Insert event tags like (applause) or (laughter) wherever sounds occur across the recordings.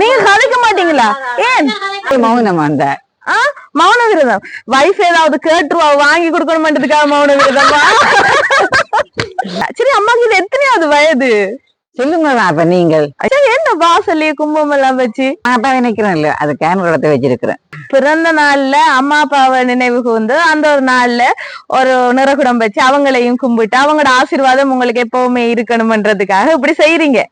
நீங்க கதைக்க மாட்டீங்களா? ஏன்? மௌனம் அந்த. மௌன விரதம் வைஃப் ஏதாவது கேட்டுருவா வாங்கி கொடுக்கணும்ன்றதுக்காக மௌன விரதமா சரி அம்மாக்கு இது எத்தனையாவது வயது? சொல்லுங்க அப்ப நீங்கள். என்ன வாசல்லையே கும்பம் எல்லாம் வச்சு? அப்பா நினைக்கிறேன் இல்ல அது குளத்தை வச்சிருக்கிறேன். பிறந்த நாள்ல அம்மா அப்பாவை நினைவு கூர்ந்து அந்த ஒரு நாள்ல ஒரு நிறகுடம் வச்சு அவங்களையும் கும்பிட்டு அவங்களோட ஆசீர்வாதம் உங்களுக்கு எப்பவுமே இருக்கணும்ன்றதுக்காக இப்படி செய்றீங்க.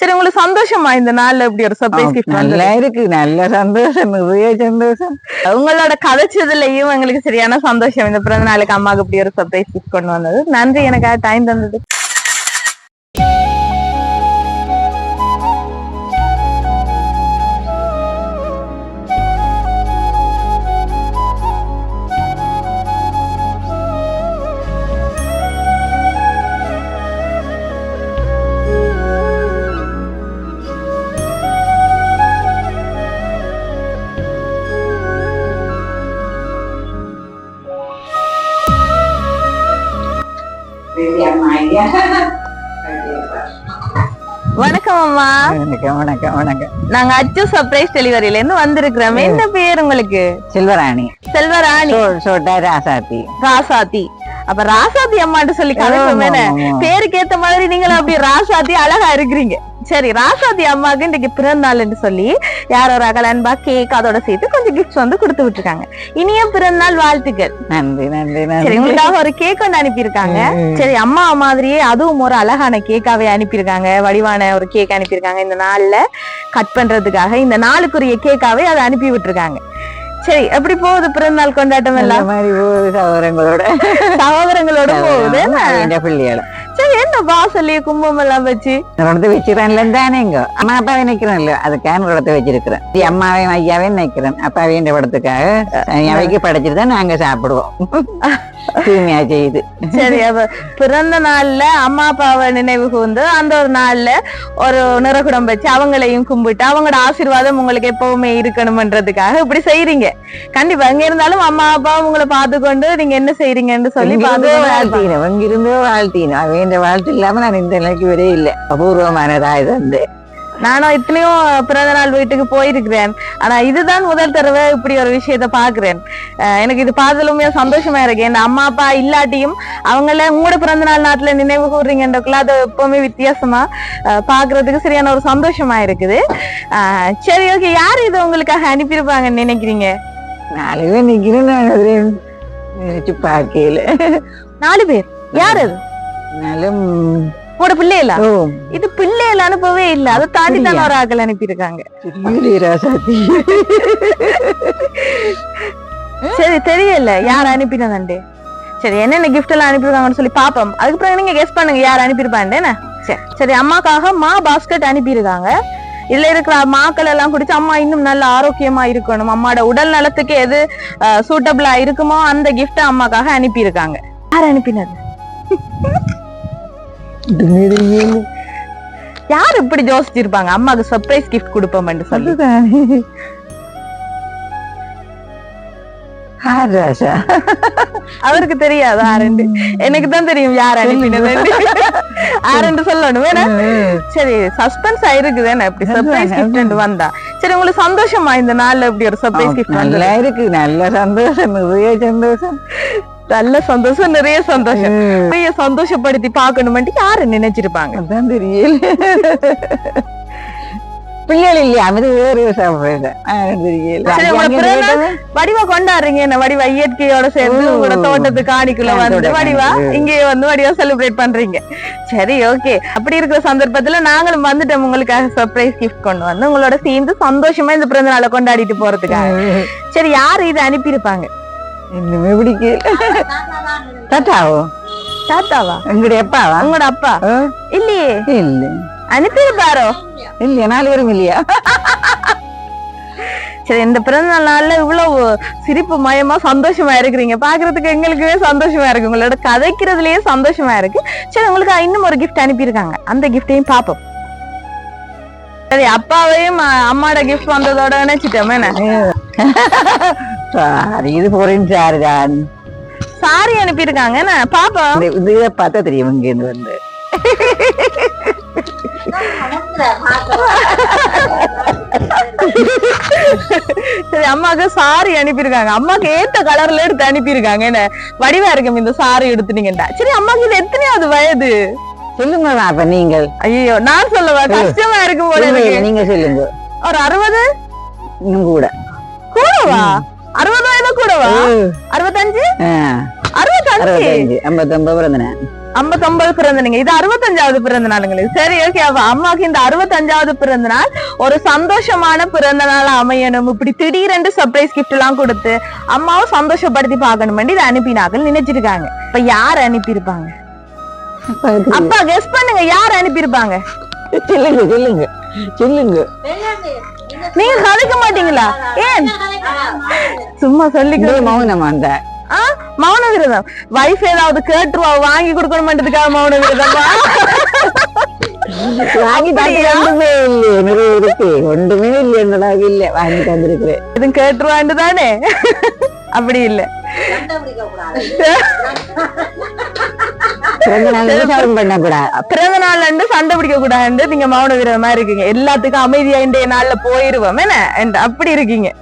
சரி உங்களுக்கு சந்தோஷமா இந்த நாள்ல இப்படி ஒரு சர்ப்ரைஸ் கிஃப்ட் நல்லா இருக்கு. நல்ல சந்தோஷம் நிறைய சந்தோஷம். உங்களோட கதைச்சதுலயும் எங்களுக்கு சரியான சந்தோஷம். இந்த பிறந்த நாளுக்கு அம்மாவுக்கு இப்படி ஒரு சர்ப்ரைஸ் கிஃப்ட் கொண்டு வந்தது. நன்றி எனக்காக டைம் தந்தது வணக்கம் அம்மா. வணக்கம் வணக்கம் வணக்கம். நாங்க அச்சு சர்ப்ரைஸ் டெலிவரியில இருந்து வந்திருக்கிறோம் என்ன பேர் உங்களுக்கு? செல்வராணி. செல்வராணி. ராசாத்தி. ராசாத்தி. அப்ப ராசாத்தி அம்மாட்டு சொல்லி ஆமா. பேருக்கு ஏத்த மாதிரி நீங்களும் அப்படி ராசாத்தி அழகா இருக்கிறீங்க. சரி ராசாத்தி அம்மாக்கு இன்னைக்கு பிறந்த நாள்னு சொல்லி யார் ஒரு அகல் அன்பா கேக் அதோட சேர்த்து கொஞ்சம் கிஃப்ட்ஸ் வந்து கொடுத்து விட்டுருக்காங்க. இனிய பிறந்த நாள் வாழ்த்துக்கள். நன்றி நன்றி சரி உங்களுக்காக ஒரு கேக் ஒன்று அனுப்பியிருக்காங்க. சரி அம்மா மாதிரியே அதுவும் ஒரு அழகான கேக்காவே அனுப்பியிருக்காங்க. வடிவான ஒரு கேக் அனுப்பியிருக்காங்க இந்த நாள்ல. கட் பண்றதுக்காக இந்த நாளுக்குரிய கேக்காவே அதை அனுப்பி விட்டுருக்காங்க. சரி எப்படி போகுது பிறந்தநாள் கொண்டாட்டம் இந்த எல்லாம் மாதிரி போகுது சகோதரங்களோட. சகோதரங்களோட போகுது பிள்ளைகள என்ன வாசல்லையே கும்பம் எல்லாம் வச்சு குளத்தை வச்சிருக்கேன்ல தானேங்க அம்மா அப்பாவை நினைக்கிறேன் இல்ல அது கேன் குளத்தை வச்சிருக்கிறேன். அம்மாவையும் ஐயாவையும் நினைக்கிறேன். அப்பாவையும் படத்துக்காக அவைக்கு படைச்சிட்டு தான் நாங்க சாப்பிடுவோம். (laughs) தூய்மையா செய்யுது சரி அப்ப பிறந்த நாள்ல அம்மா அப்பாவை நினைவு கூர்ந்து அந்த ஒரு நாள்ல ஒரு நிறகுடம் வச்சு அவங்களையும் கும்பிட்டு அவங்களோட ஆசீர்வாதம் உங்களுக்கு எப்பவுமே இருக்கணும்ன்றதுக்காக இப்படி செய்றீங்க. கண்டிப்பா எங்க இருந்தாலும் அம்மா அப்பா உங்களை பார்த்து கொண்டு நீங்க என்ன செய்றீங்கன்னு சொல்லி பார்த்து வாழ்த்தினோம் எங்கிருந்தோ வாழ்த்தினோம் அவன் வாழ்த்து இல்லாம நான் இந்த நிலைக்கு வரே இல்லை. அபூர்வமானதா இது வந்து நானும் இத்தனையும் பிறந்த நாள் வீட்டுக்கு போயிருக்கிறேன். ஆனா இதுதான் முதல் தடவை இப்படி ஒரு விஷயத்த பாக்குறேன் எனக்கு இது பார்த்ததுலுமே சந்தோஷமா இருக்கு. என் அம்மா அப்பா இல்லாட்டியும் அவங்கள உங்களோட பிறந்த நாள் நாட்டுல நினைவு கூறுறீங்கன்றக்குள்ள அது எப்பவுமே வித்தியாசமா பாக்குறதுக்கு சரியான ஒரு சந்தோஷமா இருக்குது. சரி ஓகே யார் இது உங்களுக்காக அனுப்பியிருப்பாங்கன்னு நினைக்கிறீங்க? நாலு பேர் நிக்கிறேன் நினைச்சு பார்க்கல. நாலு பேர். யார் அது? நாலும் உங்களோட பிள்ளைகளா இது பிள்ளைகள் அனுப்பவே இல்ல. அதை தாண்டி தான் ஒரு ஆக்கள் அனுப்பியிருக்காங்க. சரி தெரியல. யார் அனுப்பினதுண்டு? சரி என்னென்ன கிஃப்ட் எல்லாம் அனுப்பியிருக்காங்கன்னு சொல்லி பாப்போம். அதுக்கப்புறம் நீங்க கெஸ் பண்ணுங்க யார் அனுப்பியிருப்பாண்டு என்ன? சரி. சரி அம்மாக்காக மா பாஸ்கெட் அனுப்பியிருக்காங்க. இதுல இருக்கிற மாக்கள் எல்லாம் குடிச்சு அம்மா இன்னும் நல்ல ஆரோக்கியமா இருக்கணும். அம்மாவோட உடல் நலத்துக்கு எது சூட்டபிளா இருக்குமோ அந்த கிஃப்ட் அம்மாக்காக அனுப்பியிருக்காங்க. யார் அனுப்பினது? யார் இப்படி யோசிச்சிருப்பாங்க? அம்மாக்கு சர்ப்ரைஸ் கிஃப்ட் கொடுப்போம்னு சொல்லி. அவருக்கு தெரியாது ஆரண்டு எனக்கு தான் தெரியும் யார் அனுப்பினது. ஆரண்டு சொல்லணும். வேணா? சரி சஸ்பென்ஸ் ஆயிருக்குது என்ன இப்படி சர்ப்ரைஸ் கிஃப்ட் வந்தா. சரி உங்களுக்கு சந்தோஷமா இந்த நாள்ல இப்படி ஒரு சர்ப்ரைஸ் கிஃப்ட் நல்லா இருக்கு. நல்ல சந்தோஷம் நிறைய சந்தோஷம். நல்ல சந்தோஷம் நிறைய சந்தோஷம். நிறைய சந்தோஷப்படுத்தி பாக்கணும்ட்டு யாரு நினைச்சிருப்பாங்க. அதான் தெரியல. பிள்ளைகள் இல்லையா? அது வேறு? வடிவா கொண்டாடுறீங்க. என்ன வடிவா? இயற்கையோட சேர்ந்து. உங்களோட தோட்டத்து காணிக்குள்ள வந்து வடிவா. இங்கே வந்து வடிவா செலிப்ரேட் பண்றீங்க. சரி ஓகே அப்படி இருக்கிற சந்தர்ப்பத்துல நாங்களும் வந்துட்டோம் உங்களுக்காக சர்ப்ரைஸ் கிஃப்ட் கொண்டு வந்து. உங்களோட சேர்ந்து சந்தோஷமா இந்த பிறந்த நாளை கொண்டாடிட்டு போறதுக்காக. சரி யாரு இதை அனுப்பியிருப்பாங்க? இன்னுமே பிடிக்கல தாத்தாவோ தாத்தாவா எங்களுடைய அப்பாவா உங்களோட அப்பா? இல்லையே இல்ல அனுப்பியிருப்பாரோ இல்லையா நாலு பேரும் இல்லையா சரி இந்த பிறந்த நாள்ல இவ்வளவு சிரிப்பு மயமா சந்தோஷமா இருக்கிறீங்க பாக்குறதுக்கு எங்களுக்குமே சந்தோஷமா இருக்கு உங்களோட கதைக்கிறதுலயே சந்தோஷமா இருக்கு சரி உங்களுக்கு இன்னும் ஒரு கிஃப்ட் அனுப்பியிருக்காங்க அந்த கிஃப்டையும் பாப்போம் சரி அப்பாவையும் அஹ், அம்மாவோட கிஃப்ட் வந்ததோட நினைச்சிட்டோம் என்ன சாரி இது போறேன் சாரு தான். சாரி அனுப்பியிருக்காங்க. பாப்போம் இந்த இந்த இதை பார்த்தா தெரியும் இங்க இருந்து வந்து. சரி அம்மாக்கு சாரி அனுப்பியிருக்காங்க. அம்மாக்கு ஏத்த கலர்ல எடுத்து அனுப்பியிருக்காங்க. என்ன வடிவா இருக்கும் இந்த சாரி எடுத்துனீங்கடா சரி அம்மாக்கு இது எத்தனையாவது வயது? சொல்லுங்க அப்ப நீங்கள். ஐயோ நான் சொல்லவா? கஷ்டமா இருக்கும் போல நீங்க சொல்லுங்க. ஒரு அறுபது? இன்னும் கூட. கூடவா? அறுபது வயது கூடவா? அறுபத்தஞ்சு? ஆ, அறுபத்தஞ்சு. அறுபத்தஞ்சு. ஐம்பத்தொன்பது பிறந்தனேன் ஐம்பத்தொன்பது பிறந்த நீங்க இது அறுபத்தஞ்சாவது பிறந்த நாளுங்களுக்கு சரி ஓகே அப்ப அம்மாக்கு இந்த அறுபத்தஞ்சாவது பிறந்த நாள் ஒரு சந்தோஷமான பிறந்த நாள் அமையணும். இப்படி திடீரென்று சர்ப்ரைஸ் கிஃப்ட் எல்லாம் கொடுத்து அம்மாவும் சந்தோஷப்படுத்தி பார்க்கணும் இதை அனுப்பினாக்கள் நினைச்சிருக்காங்க. இப்ப யார் அனுப்பியிருப்பாங்க? அப்பா கெஸ் பண்ணுங்க. யார் அனுப்பியிருப்பாங்க? சொல்லுங்க சொல்லுங்க. சொல்லுங்க. நீங்க கதைக்க மாட்டீங்களா? ஏன்? சும்மா சொல்லி இந்த மௌனம் அந்த. ஆ, மௌன விரதம். வைஃப் ஏதாவது கேட்டுருவா வாங்கி கொடுக்கணும்ன்றதுக்காக மௌன விரதமா? வாங்கி? ஒன்றுமே இல்லையே. நிறைய இருக்கு. ஒன்றுமே இல்லை என்னடா இல்ல வாங்கி தந்திருக்கிறேன். இதுவும் கேட்டுருவாண்டு தானே? அப்படி இல்ல. பிறந்த நாள் இருந்து சண்டை பிடிக்க கூடாது நீங்க மௌன விரதமா இருக்கீங்க. எல்லாத்துக்கும் அமைதியா இன்றைய நாள்ல போயிருவோம். என்ன? அப்படி இருக்கீங்க.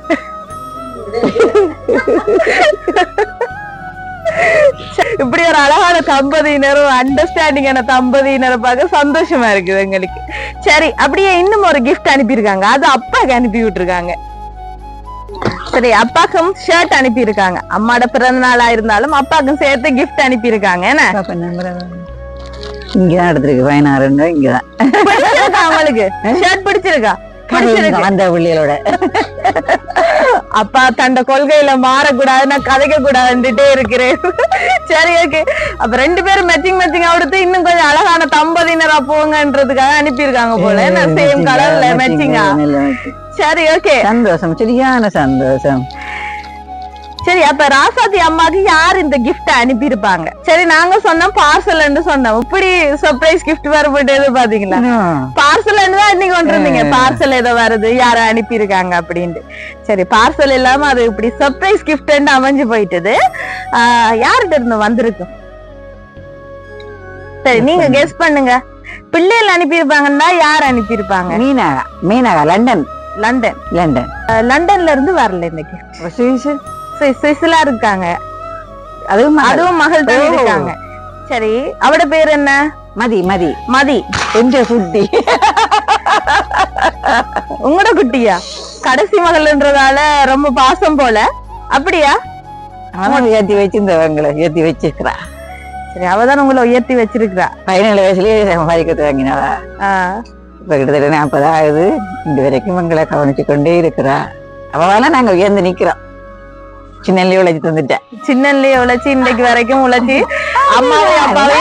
இப்படி ஒரு அழகான தம்பதியினரும் அண்டர்ஸ்டாண்டிங்கான தம்பதியினரை பார்க்க சந்தோஷமா இருக்குது எங்களுக்கு. சரி அப்படியே இன்னும் ஒரு gift அனுப்பியிருக்காங்க. அது அப்பாக்கு அனுப்பி விட்டுருக்காங்க. சரி அப்பாக்கும் ஷர்ட் அனுப்பியிருக்காங்க. அம்மாட பிறந்த நாளா இருந்தாலும் அப்பாக்கும் சேர்த்து gift அனுப்பியிருக்காங்க. என்ன? பாப்பா நம்புறேன். இங்கதான் எடுத்திருக்கு. பதினாறு இங்கதான். அவங்களுக்கு? ஷர்ட் பிடிச்சிருக்கா? வந்த பிள்ளைகளோட. அப்பா தண்ட கொள்கையில மாறக்கூடாது நான் கதைக்க கூடாதுன்னுட்டே இருக்கிறேன். சரி ஓகே அப்ப ரெண்டு பேரும் மேட்சிங் மேட்சிங் கொடுத்து இன்னும் கொஞ்சம் அழகான தம்பதியினரா போங்கன்றதுக்காக அனுப்பியிருக்காங்க போல. சேம் கலர்ல மேட்சிங்கா. சரி ஓகே சந்தோஷம் சரியான சந்தோஷம். சரி அப்ப ராசாத்தி அம்மாக்கு யார் இந்த gift அனுப்பியிருப்பாங்க? சரி நாங்க சொன்னோம் பார்சல்னு சொன்னோம். இப்படி சர்ப்ரைஸ் gift வரப்பட்டது பாத்தீங்களா? பார்சல் தான் இன்னைக்கு கொண்டு இருந்தீங்க பார்சல் ஏதோ வருது யார அனுப்பியிருக்காங்க அப்படின்ட்டு. சரி பார்சல் இல்லாம அது இப்படி சர்ப்ரைஸ் கிஃப்ட் அமைஞ்சு போயிட்டது. யார்கிட்ட இருந்து வந்திருக்கும் சரி நீங்க கெஸ் பண்ணுங்க. பிள்ளைகள் அனுப்பியிருப்பாங்கன்னா யார் அனுப்பியிருப்பாங்க? மீனாகா மீனாகா லண்டன். லண்டன். லண்டன். லண்டன்ல இருந்து வரல சுவிஸ் சுவிஸ்ல இருக்காங்க. அதுவும். அதுவும் மகள் தான். இருக்காங்க. சரி அவட பேர் என்ன? மதி மதி. மதி. என்ற குட்டி. உங்களோட குட்டியா? கடைசி மகள்ன்றதால ரொம்ப பாசம் போல. அப்படியா? அவன் ஏத்தி வச்சிருந்தவங்களை ஏத்தி வச்சிருக்கிறா. சரி அவதான் உங்களை உயர்த்தி வச்சிருக்கிறா. பதினேழு வயசுலயே சம்பாதிக்கிறது வாங்கினவா? ஆஹ் இப்ப கிட்டத்தட்ட நாற்பது ஆகுது. இந்த வரைக்கும் எங்களை கவனிச்சு கொண்டே இருக்கிறா. அவளால நாங்க உயர்ந்து நிக்கிறோம். சின்னல்லி உழைச்சி தந்துட்டேன். சின்னன்லயே உழைச்சி இன்னைக்கு வரைக்கும் உழைச்சி அம்மாவே அப்பாவே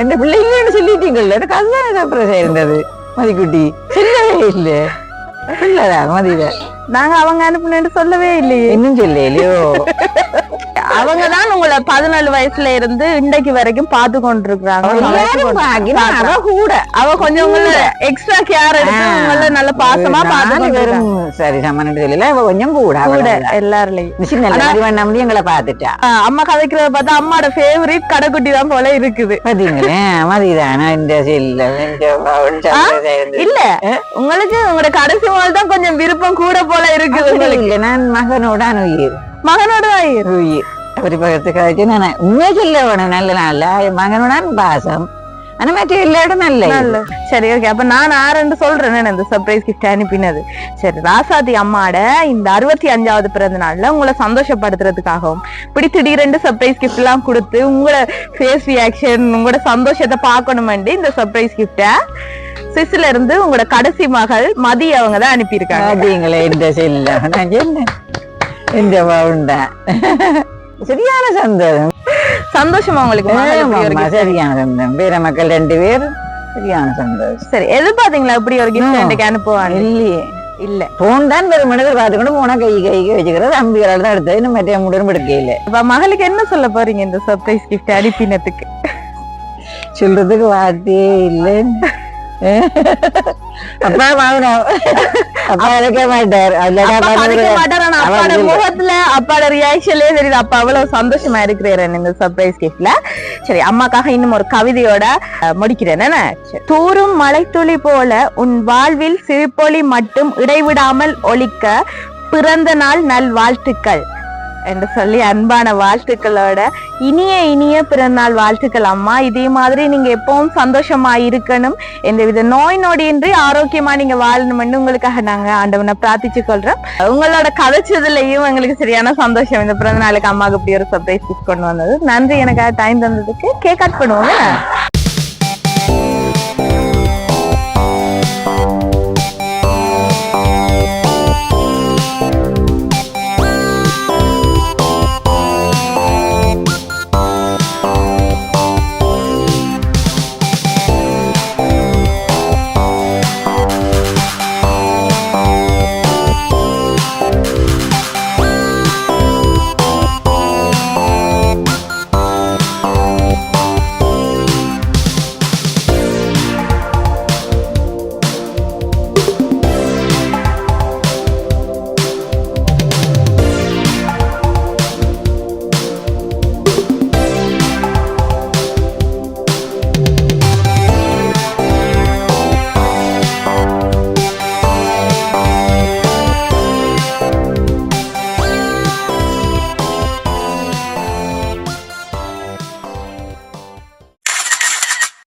இந்த பிள்ளைங்கன்னு சொல்லிட்டீங்கல்ல எனக்கு அதுதான் சர்ப்ரைஸ் இருந்தது. மதிக்குட்டி சொல்லவே இல்லை. பிள்ளைதான் மதியில நாங்க அவங்க அனுப்புனேன்னு சொல்லவே இல்லையே. இன்னும் சொல்லலையோ? அவங்க தான் உங்களை பதினாலு வயசுல இருந்து இன்னைக்கு வரைக்கும் பார்த்து கொண்டிருக்கிறாங்க அவ கூட. அவ கொஞ்சம் உங்களை எக்ஸ்ட்ரா கேர் எடுத்து உங்களை நல்ல பாசமா பார்த்து சரி சொல்லல அவ கொஞ்சம் கூட கூட. எல்லாருலயும். எங்களை பாத்துட்டா அம்மா கதைக்கிறத பார்த்தா அம்மாவோட ஃபேவரட் கடைக்குட்டி தான் போல இருக்குது. பாத்தீங்களேன் மதிதானா இந்த இருந்தது. இல்ல உங்களுக்கு உங்களோட கடைசி முதல் தான் கொஞ்சம் விருப்பம் கூட போல இருக்குது உங்களுக்கு. இல்ல நான் மகனோட உயிர் மகனோட இரு. உயிர் பக்கத்துக்கு நான் உண்மையா சொல்ல வேணும் நல்ல நாள்ல மகனோட பாசம் ஆனா மற்ற எல்லாரும் நல்ல சரி ஓகே அப்ப நான் ஆரண்டு சொல்றேன் இந்த சர்ப்ரைஸ் கிஃப்ட் அனுப்பினது சரி ராசாதி அம்மாட இந்த அறுபத்தி அஞ்சாவது பிறந்த நாள்ல உங்களை சந்தோஷப்படுத்துறதுக்காகவும் இப்படி திடீரெண்டு சர்ப்ரைஸ் கிஃப்ட் எல்லாம் கொடுத்து உங்களோட ஃபேஸ் ரியாக்ஷன் உங்களோட சந்தோஷத்தை பார்க்கணுமெண்டு இந்த சர்ப்ரைஸ் கிஃப்ட சிஸ்ல இருந்து உங்களோட கடைசி மகள் மதி அவங்க தான் அனுப்பியிருக்காங்க பாத்தீங்களே இந்த செல்ல இந்த பவுண்டா சரியான சந்தோஷம் சந்தோஷமா உங்களுக்கு? சரியான சந்தோஷம் பேர மக்கள் ரெண்டு பேர் சரியான சந்தோஷம். சரி எதிர்பார்த்தீங்களா இப்படி ஒரு கிஃப்ட். எனக்கு அனுப்புவாங்க இல்லையே. இல்ல. போன் தான் பெரும் மனிதர் பார்த்துக்கொண்டு போனா கை கைக்கு வச்சுக்கிறது அம்பிகளால் தான் எடுத்தது. இன்னும் மற்ற முடியும் எடுக்கல அப்ப மகளுக்கு என்ன சொல்ல போறீங்க இந்த சர்ப்ரைஸ் கிஃப்ட் அனுப்பினதுக்கு? சொல்றதுக்கு வார்த்தையே இல்லை அப்பா மௌனம் அப்பா மாட்டார். அப்பாட. முகத்துல அப்பாட ரியாக்ஷன்லயே தெரியுது. அப்பா அவ்வளவு சந்தோஷமா இருக்கிறேன் இந்த சர்ப்ரைஸ் கிஃப்ட்ல சரி அம்மாக்காக இன்னும் ஒரு கவிதையோட முடிக்கிறேன். என்ன. தூரும் மலைத்துளி போல உன் வாழ்வில் சிரிப்பொலி மட்டும் இடைவிடாமல் ஒலிக்க பிறந்த நாள் நல் வாழ்த்துக்கள். என்று சொல்லி அன்பான வாழ்த்துக்களோட இனிய இனிய பிறந்தநாள் வாழ்த்துக்கள் அம்மா. இதே மாதிரி நீங்க எப்பவும் சந்தோஷமா இருக்கணும். எந்தவித நோய் நொடியின்றி ஆரோக்கியமா நீங்க வாழணும்னு உங்களுக்காக நாங்க ஆண்டவனை பிரார்த்திச்சு கொள்றோம். உங்களோட கதைச்சதுலயும் எங்களுக்கு சரியான சந்தோஷம். இந்த பிறந்த நாளுக்கு அம்மாவுக்கு இப்படி ஒரு சர்ப்ரைஸ் கொண்டு வந்தது. நன்றி. எனக்காக டைம் தந்ததுக்கு கேக் கட் பண்ணுவோங்க